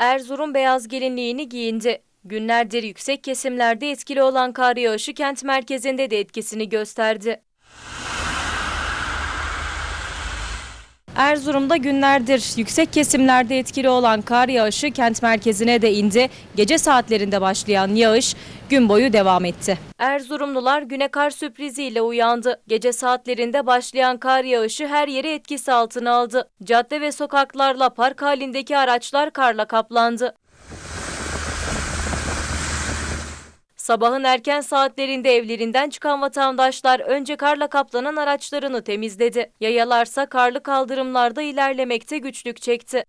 Erzurum beyaz gelinliğini giyindi. Günlerdir yüksek kesimlerde etkili olan kar yağışı kent merkezinde de etkisini gösterdi. Erzurum'da günlerdir yüksek kesimlerde etkili olan kar yağışı kent merkezine de indi. Gece saatlerinde başlayan yağış gün boyu devam etti. Erzurumlular güne kar sürpriziyle uyandı. Gece saatlerinde başlayan kar yağışı her yeri etkisi altına aldı. Cadde ve sokaklarla park halindeki araçlar karla kaplandı. Sabahın erken saatlerinde evlerinden çıkan vatandaşlar önce karla kaplanan araçlarını temizledi. Yayalarsa karlı kaldırımlarda ilerlemekte güçlük çekti.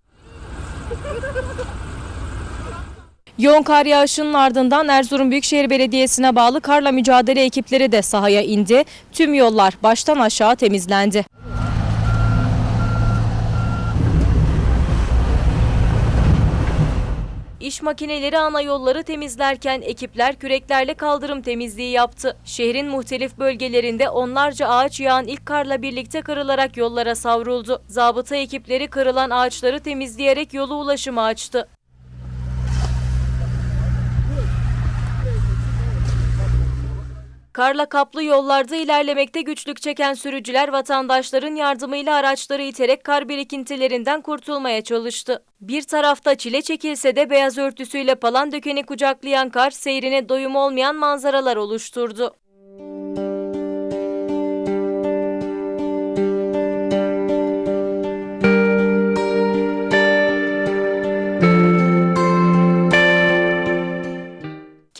Yoğun kar yağışının ardından Erzurum Büyükşehir Belediyesi'ne bağlı karla mücadele ekipleri de sahaya indi. Tüm yollar baştan aşağı temizlendi. İş makineleri ana yolları temizlerken ekipler küreklerle kaldırım temizliği yaptı. Şehrin muhtelif bölgelerinde onlarca ağaç yağan ilk karla birlikte kırılarak yollara savruldu. Zabıta ekipleri kırılan ağaçları temizleyerek yolu ulaşıma açtı. Karla kaplı yollarda ilerlemekte güçlük çeken sürücüler vatandaşların yardımıyla araçları iterek kar birikintilerinden kurtulmaya çalıştı. Bir tarafta çile çekilse de beyaz örtüsüyle palan dökeni kucaklayan kar seyrine doyum olmayan manzaralar oluşturdu.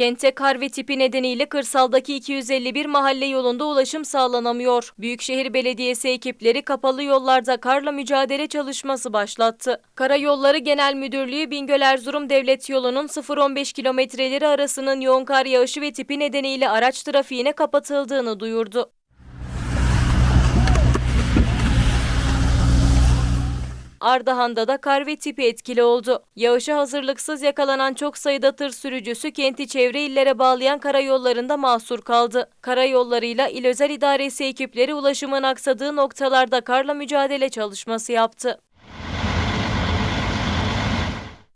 Kente kar ve tipi nedeniyle kırsaldaki 251 mahalle yolunda ulaşım sağlanamıyor. Büyükşehir Belediyesi ekipleri kapalı yollarda karla mücadele çalışması başlattı. Karayolları Genel Müdürlüğü Bingöl Erzurum Devlet Yolu'nun 0-15 kilometreleri arasının yoğun kar yağışı ve tipi nedeniyle araç trafiğine kapatıldığını duyurdu. Ardahan'da da kar ve tipi etkili oldu. Yağışa hazırlıksız yakalanan çok sayıda tır sürücüsü kenti çevre illere bağlayan karayollarında mahsur kaldı. Karayollarıyla İl Özel İdaresi ekipleri ulaşımın aksadığı noktalarda karla mücadele çalışması yaptı.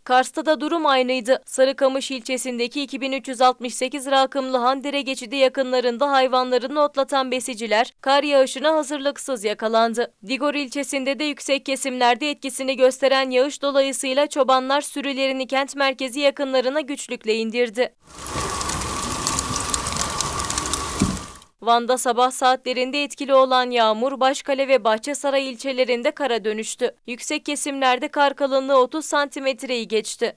Kars'ta da durum aynıydı. Sarıkamış ilçesindeki 2368 rakımlı Handire geçidi yakınlarında hayvanlarını otlatan besiciler kar yağışına hazırlıksız yakalandı. Digor ilçesinde de yüksek kesimlerde etkisini gösteren yağış dolayısıyla çobanlar sürülerini kent merkezi yakınlarına güçlükle indirdi. Van'da sabah saatlerinde etkili olan yağmur Başkale ve Bahçesaray ilçelerinde kara dönüştü. Yüksek kesimlerde kar kalınlığı 30 santimetreyi geçti.